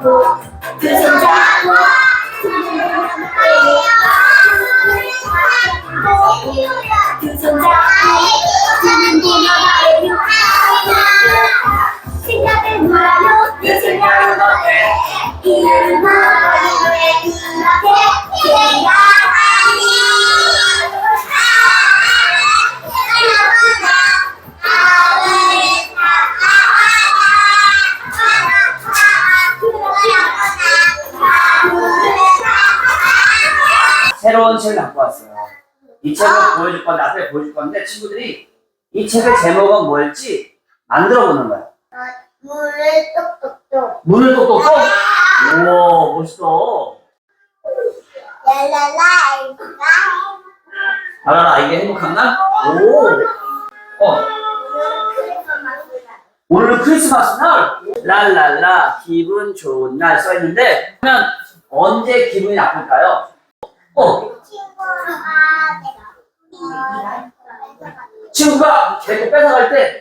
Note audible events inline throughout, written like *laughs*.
哦 새로운 책을 갖고 왔어요. 이 책을 보여줄 건데, 앞에 보여줄 건데, 친구들이 이 책의 제목은 뭘지 만들어 보는 거야. 물을 똑똑똑 문을 똑똑똑! 우와, 멋있어. 랄랄라 알아라, 이게 행복한 날? 오! 어, 오늘 크리스마스 날! 랄랄라, 기분 좋은 날 써있는데, 그러면 언제 기분이 나쁠까요? 어, 친구가 개그 뺏어갈 때,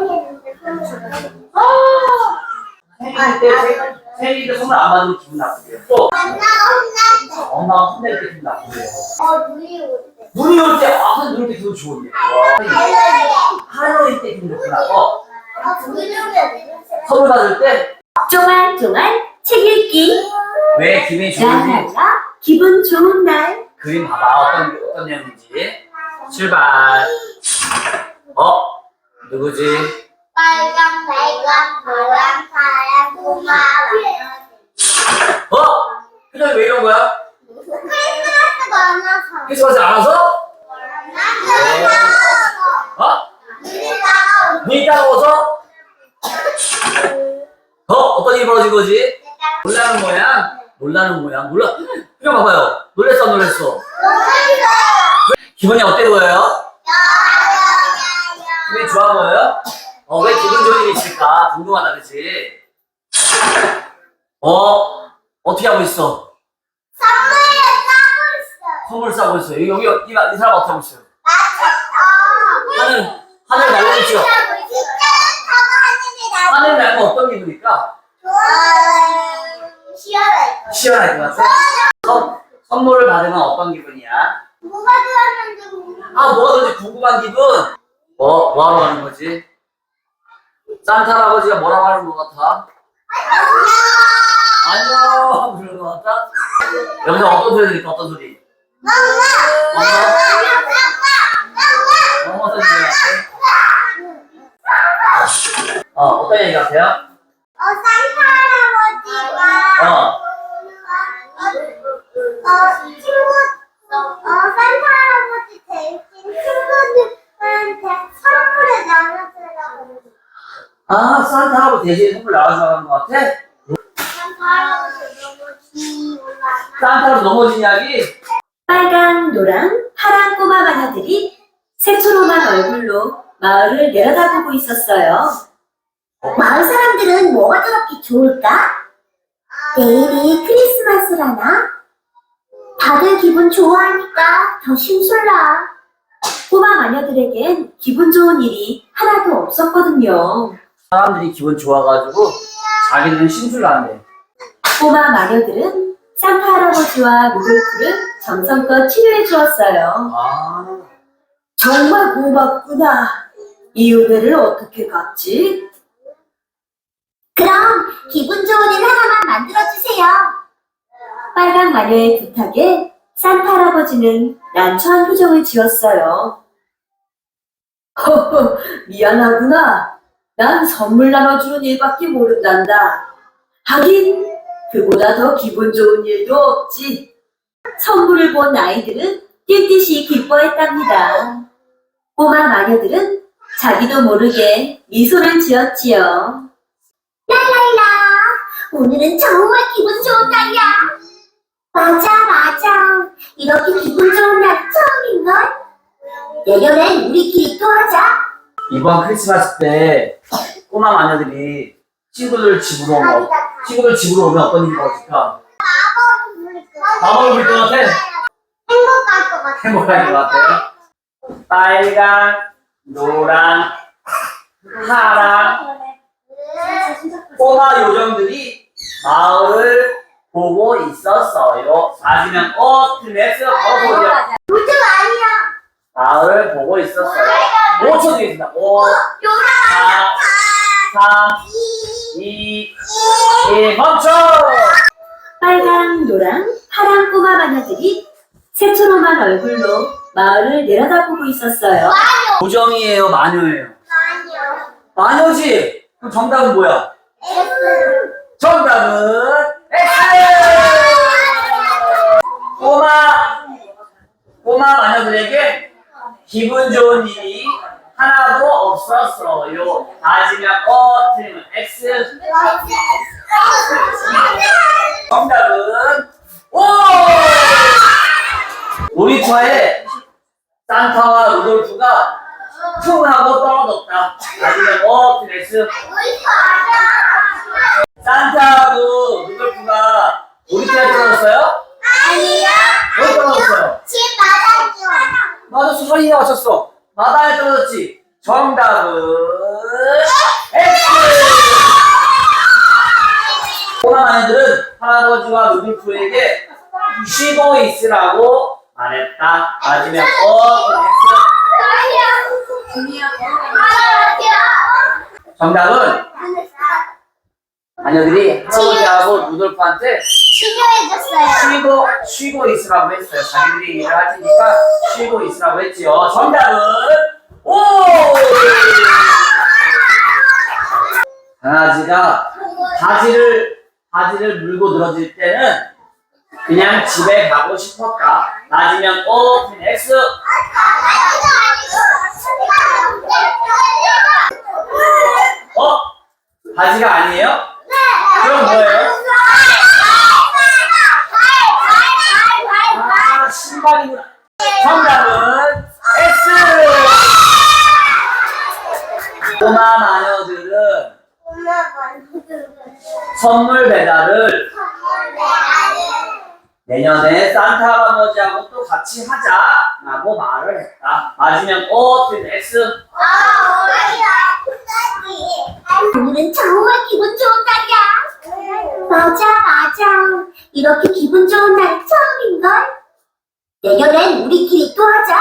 생일 때, 생- 생일 때 선물 안 받으면 기분 나쁘대요. 또, 엄마가 혼낼 때 기분 나쁘대요. 눈이 올 때, 아, 눈이 올때 기분 좋은데. 와. 하루일 때 기분 좋구나. 어, 선물 받을 때, 쫑알쫑알 책 읽기 왜 기분이 좋은지 기분 좋은 날 그림 봐봐. 어떤, 어떤 내용인지. 출발. 어, 누구지? 빨강 빨강 파랑 파랑 고마워 어? 표정이 왜 이런 거야? 크리스마스가 안 와서 크리스마스 알아서? 어? 눈이 따가워서? 어? 어떤 일이 벌어진 거지? 놀라는 모양? 놀라는 모양? 놀라, 표정 봐봐요. 놀랬어, 안 놀랬어? 기분이 어때 보여요? 기분이 좋아 보여요? 어, 왜 기분 좋은 일이 있을까? 궁금하다, 그치? 어? 어떻게 하고 있어? 선물 싸고 있어요. 여기, 여기, 이, 이 사람 어떻게 하고 있어요? 하늘, 하늘 날고 있죠? 하늘 날면 어떤 기분일까? 시원해. 시원할 것 같아? 선, 선물을 받으면 어떤 기분이야? 뭐가 들었는지 궁금해. 아, 뭐가 그런지 궁금한 기분? 뭐, 뭐 하러 가는 거지? 산타 할아버지가 뭐라고 하는 것 같아? 안녕! 그러는 것 같아? 여기서 어떤 소리 들릴까? 어떤 소리? 엄마? 엄마 소리 들릴 것 같아? 어, 어떤 얘기 같아요? 어, 산타 할아버지 대신 선물 나와서 하는 것 같아? 산타 할아버지 너무 귀여워. 산타 할아버지 넘어진 이야기? 빨강 노랑 파란 꼬마 마녀들이 새초롬한 얼굴로 마을을 내려다보고 있었어요 마을 사람들은 뭐가 저렇게 좋을까? 내일이 크리스마스라나? 다들 기분 좋아하니까 더 심술나. 꼬마 마녀들에겐 기분 좋은 일이 하나도 없었거든요 사람들이 기분 좋아가지고 자기는 심술 나는데 꼬마 마녀들은 산타 할아버지와 루돌프를 정성껏 치료해 주었어요 아 정말 고맙구나 이 은혜를 어떻게 갚지? 그럼 기분 좋은 일 하나만 만들어주세요. 빨간 마녀의 부탁에 산타 할아버지는 난처한 표정을 지었어요. 허허, *laughs* 미안하구나. 난 선물 나눠주는 일밖에 모른단다. 하긴, 그보다 더 기분 좋은 일도 없지. 선물을 본 아이들은 뛸듯이 기뻐했답니다. 꼬마 마녀들은 자기도 모르게 미소를 지었지요. 랄랄라. 오늘은 정말 기분 좋은 날이야. 맞아, 맞아. 이렇게 기분 좋은 날 처음인걸? 내년엔 우리끼리 또 하자. 이번 크리스마스 때 꼬마 마녀들이 친구들 집으로 오면 친구들 집으로 오면 어떤 일이 벌어질까? 마법을 부릴 것 같아? 행복할 것 같아. 행복할 것 같아요. 빨강, 노랑, 파랑 꼬마 요정들이 마을을 보고 있었어요. 맞으면 어, X 걸어보세요. 요즘 아니야. 마을을 보고 있었어요. 5초 드리겠습니다. 5, 요즘 4, 3, 2, 1, 멈춰! 빨강, 노랑, 파란 꼬마 마녀들이 새초롬한 얼굴로 마을을 내려다보고 있었어요. 고정이에요, 마녀예요? 마녀지? 그럼 정답은 뭐야? 정답은 X! 꼬마, 꼬마 마녀들에게 기분 좋은 일이 하나도 없었어요. 맞으면 어, 틀리면 X. 정답은 오! 놀이터에 산타와 루돌프가 퉁 하고 떨어졌다. 맞으면 어, 틀리면 X. 산타하고 루돌프가 놀이터에 떨어졌어요? 아니요. 왜 떨어졌어요? 집 맞았죠. 맞았어, 소리에 맞췄어. 바다에 떨어졌지. 정답은 X. 꼬마 마녀들은 할아버지와 루돌프에게 쉬고 있으라고 말했다. 맞으면 어. 정답은 마녀들이 할아버지하고 루돌프한테. 쉬고 쉬고 있으라고 했어요. 자기들이 일을 할 테니까 쉬고 있으라고 했지요. 정답은 오. 강아지가 바지를 바지를 물고 늘어질 때는 그냥 집에 가고 싶었다. 맞으면 O, X. 어? 바지가 아니에요? 그럼 뭐예요? 선물 배달을 내년에 산타 할아버지하고 또 같이 하자라고 말을 했다. 맞으면 틀리면 X. 오늘은 정말 기분 좋은 날이야. 맞아, 맞아. 이렇게 기분 좋은 날 처음인걸? 내년엔 우리끼리 또 하자.